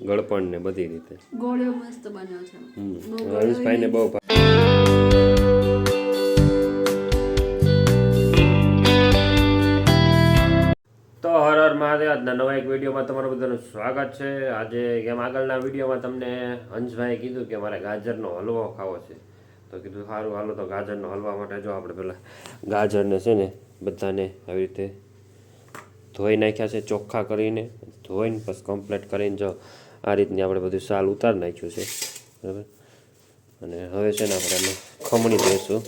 ગળપણ ને બધી રીતે. ગોળ્યો મસ્ત બન્યો છે. હમ. બહુ બહુ તો હર હર મહાદેવ આજના નવા એક વિડીયોમાં તમારું બધાનું સ્વાગત છે. આજે કેમ આગળના વિડીયોમાં તમને હંસભાઈએ કીધું કે મારે ગાજરનો હલવો ખાવો છે. તો કીધું સારું હાલો તો ગાજરનો હલવા માટે જો આપણે પહેલાં ગાજરને છે ને બધાને આવી રીતે ધોઈ નાખ્યા છે ચોખ્ખા કરીને ધોઈને પછી કમ્પ્લીટ કરીને જો આ રીતની આપણે બધું સાલ ઉતારી નાખ્યું છે. બરાબર? અને હવે છે ને આપણે એમાં ખમણી દઈશું.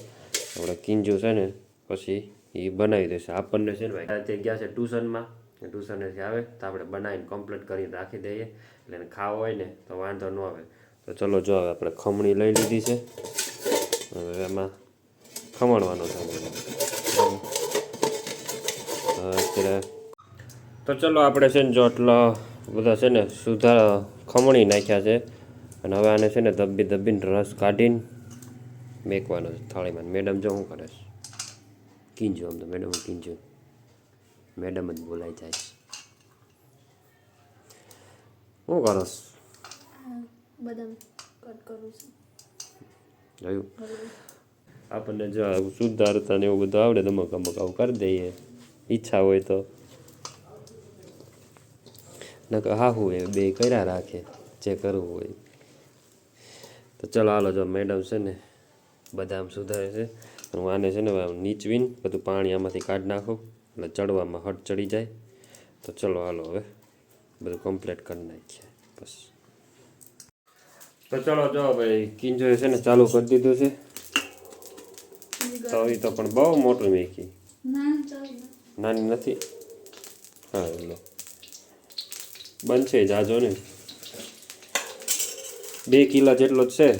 આપણે કિંજુ છે ને પછી એ બનાવી દઈશું. આપણને છે ને ભાઈ તે ગયા છે ટ્યુશનમાં. ટ્યુશનેથી આવે, તો આપણે બનાવીને કમ્પ્લીટ કરીને રાખી દઈએ. એટલે એને ખાવો હોય ને, તો વાંધો ન આવે. તો ચલો જો હવે આપણે ખમણી લઈ લીધી છે. હવે એમાં ખમણવાનો છે. અત્યારે તો ચલો આપણે છે ને જો આટલા બધા છે ને સુધાર ખમણી નાખ્યા છે અને હવે આને છે ને દબ્બી દબ્બીને રસ કાઢીને મેકવાનો છે થાળીમાં. મેડમ જો હું કરે છે? કીંજો આમ તો મેડમ કીંજો. મેડમ જ બોલાઈ જાય છે. શું કરો? બદામ કટ કરું છું. જોયું? આપણને જો સુધારતા ને એવું બધું આવડે તો અમુક અમુક આવું કરી દઈએ. ઈચ્છા હોય તો. નકર હા હું એ બે કર્યા રાખે જે કરવું હોય. તો ચલો હાલો જો મેડમ છે ને બદામ સુધારે છે. હું આને છે ને નીચવીને બધું પાણી આમાંથી કાઢી નાખું એટલે ચડવામાં હટ ચડી જાય. તો ચલો હાલો હવે બધું કમ્પ્લીટ કરી નાખીએ બસ. તો ચલો જો ભાઈ કિંજોએ છે ને ચાલુ કરી દીધું છે. તો એ તો પણ બહુ મોટું મેકી. નાની નથી. હા એટલે બનશે, જાજો ને. બે કિલો જેટલો જ છે.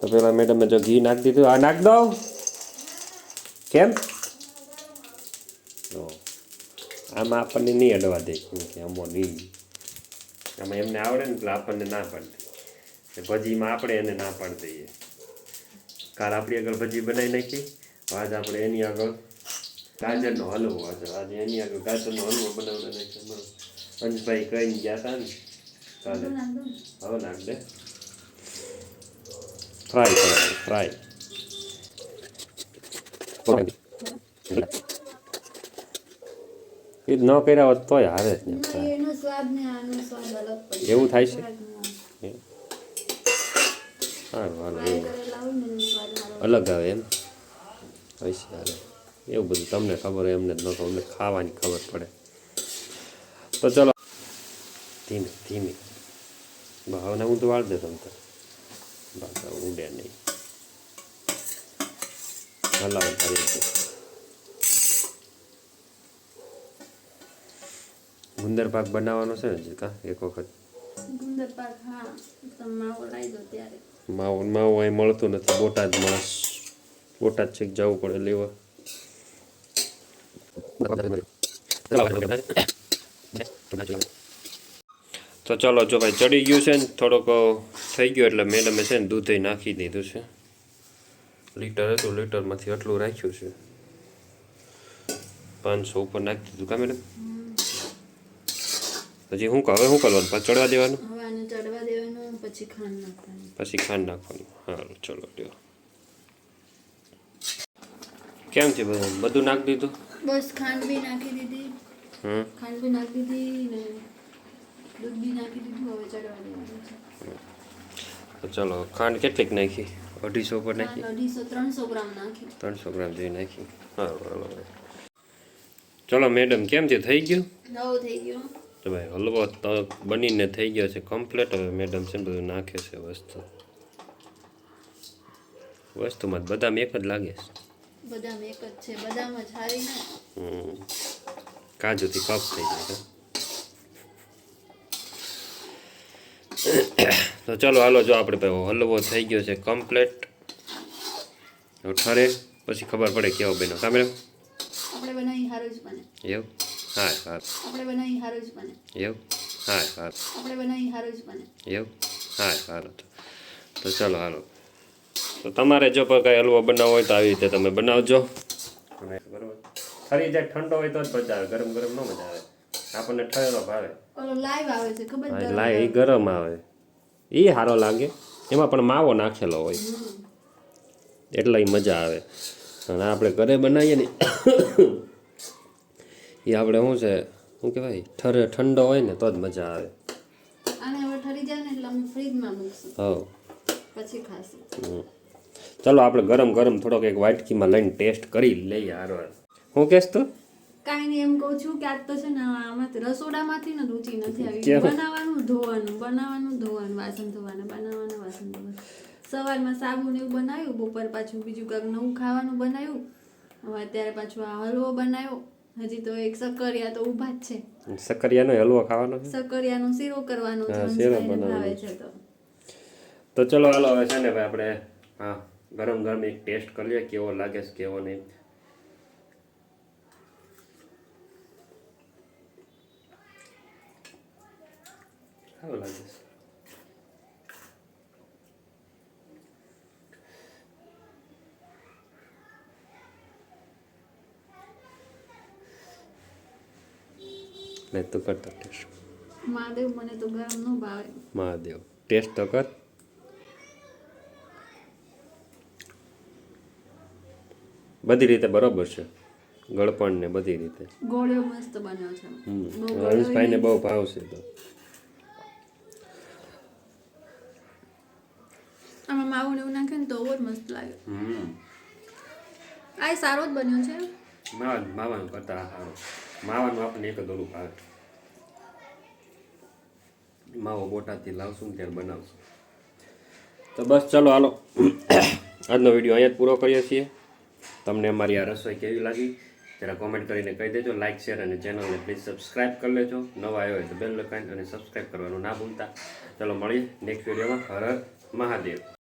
તો પેલા મેડમે જો ઘી નાખી દીધું. આ નાખ દો કેમ. આમાં આપણને નહીં અડવા દે. કે અમો નહીં. આમાં એમને આવડે ને એટલે આપણને ના પાડી. ભજીમાં આપણે એને ના પાડી દઈએ. કાલ આપણી આગળ ભજી બનાવી નાખી. આજ આપણે એની આગળ ગાજરનો હલવો હતો. આજે એની આગળ ગાજરનો હલવો બનાવવાનો નાખ્યો અંશભાઈ કહીને ગયા હતા ને. કાલે હવે નાખ દે. ફ્રાય કરવાનું ફ્રાય એ ન કર્યા હોત તોય હારે જ ને એવું થાય છે? સારું હાલો એવું અલગ આવે એમ. હોય છે હારે એવું બધું તમને ખબર હોય એમને જ નહોતો અમને ખાવાની ખબર પડે. તો ચલો. ધીમે ધીમે. ભાવને હું તો વાળ દે તમ બસ ઉડે નહીં. હલાવ કરી ગુંદર પાક બનાવવાનો છે ને જીકા એક વખત? ગુંદર પાક હા. તમે માવો લાવી દો ત્યારે. માવો માવો અહીં મળતું નથી બોટાદ માણસ બોટાદ છેક જવું પડે લેવા. તો ચાલો જો ભાઈ ચડી ગયું છે ને થોડોક થઈ ગયો એટલે મેડમે છે ને દૂધે નાખી દીધું છે. લીટર હતું લીટરમાંથી આટલું રાખ્યું છે. પાંચસો ઉપર નાખી દીધું કા મેડમ? પછી હું હવે શું કરવાનું? પાછું ચડવા દેવાનું? પછી ખાંડ નાખવાનું. પછી ખાંડ નાખવાનું. સારું ચલો કેમ છે બધું? બધું નાખી દીધું? બસ ખાંડ બી નાખી દીધી. ખાંડ બી નાખી દીધી ને દૂધ બી નાખી દીધું. હવે ચડવા દેવાનું ચલો ખાંડ કેટલીક નાખી? અઢીસો પર નાખી? અઢીસો ત્રણસો ગ્રામ નાખી. ત્રણસો ગ્રામ જેવી નાખી. હા હાલો ચલો મેડમ કેમ છે? થઈ ગયું? નવો થઈ ગયો. તો ભાઈ હલવો બનીને થઈ ગયો છે કમ્પ્લીટ હવે મેડમ છે બધું નાખે છે વસ્તુ. વસ્તુમાં બદામ એક જ લાગે છે. બદામ એક જ છે. બદામ જ હારી ને. કાજુથી કપ થઈ જાય તો ચલો હાલો જો આપણે ભાઈ હલવો થઈ ગયો છે કમ્પ્લેટ ઠરે પછી ખબર પડે કેવો બન્યો. કા મેડમ? આપણે બનાવી હારો જ બને. એવું? હા સારું આપણે બનાવી હારો જ બને. એવું? હા સારું આપણે બનાવી હારો જ બને. એવું? હા સારું તો તો ચલો હાલો. તો તમારે જો પણ કાંઈ હલવો બનાવવો હોય તો આવી રીતે તમે બનાવજો. અને બરાબર ખરી જાય ઠંડો હોય તો જ મજા આવે ગરમ ગરમ ન મજા આવે. આપણને ઠરેલો ભાવે. લાઈવ આવે છે ખબર હા, ગરમ લાય એ ગરમ આવે. એ સારો લાગે. એમાં પણ માવો નાખેલો હોય. એટલે મજા આવે. અને આપણે ઘરે બનાવીએ ને એ આપણે શું છે શું કહેવાય? ઠરે ઠંડો હોય ને તો જ મજા આવે. આને હવે ઠરી જાય ને એટલે અમે ફ્રીજમાં મૂકશું. હવ પછી ખાશું. ચાલો આપણે ગરમ ગરમ થોડોક એક વાટકીમાં લઈને ટેસ્ટ કરી લઈએ હારો હું કહેશ તું? કાંઈ નહીં એમ કહું છું કે આજ તો છે ને આમાં રસોડામાંથી ને રુચિ નથી આવી. બનાવવાનું ધોવાનું બનાવવાનું ધોવાનું વાસણ ધોવાના બનાવવાનું વાસણ ધોવાનું. સવારમાં સાબુ ને એવું બનાવ્યું બપોર પાછું બીજું કંઈક નવું ખાવાનું બનાવ્યું. હવે અત્યારે પાછું આ હલવો બનાવ્યો. હજી તો એક સકરિયા તો ઊભા જ છે. સકરિયાનો હલવો ખાવાનો છે? સકરિયાનો શીરો કરવાનો છે શીરો બનાવે છે તો. તો ચલો હાલો હવે છે ને ભાઈ આપણે હા ગરમ ગરમ એક ટેસ્ટ કરીએ કેવો લાગે છે કેવો નહીં. સારું લાગે છે. લે તું કરતો ટેસ્ટ. મહાદેવ મને તો ગરમ ન ભાવે. મહાદેવ ટેસ્ટ તો કર. બધી રીતે બરોબર છે. ગળપણ ને બધી રીતે. ગોળ્યો મસ્ત બન્યો છે. હમ. હંસભાઈને બહુ ભાવશે તો. આમાં માવું ને એવું નાખે ને તો બહુ જ મસ્ત લાગે. હમ. આ સારો જ બન્યો છે. માવા માવાનું કરતા સારું માવાનું આપણને એક જ ઓલું ભાવે. માવો બોટાદથી લાવશું ને ત્યારે બનાવશું. તો બસ ચલો હાલો. આજનો વીડિયો અહીંયા જ પૂરો કરીએ છીએ. તમને અમારી આ રસોઈ કેવી લાગી? જરા કોમેન્ટ કરીને કહી દેજો. લાઇક શેર અને ચેનલને પ્લીઝ સબસ્ક્રાઇબ કરી લેજો. નવા આવ્યો હોય તો બેલ લખાઈને અને સબસ્ક્રાઇબ કરવાનું ના ભૂલતા. ચલો, મળીએ નેક્સ્ટ વિડીયોમાં હર હર મહાદેવ.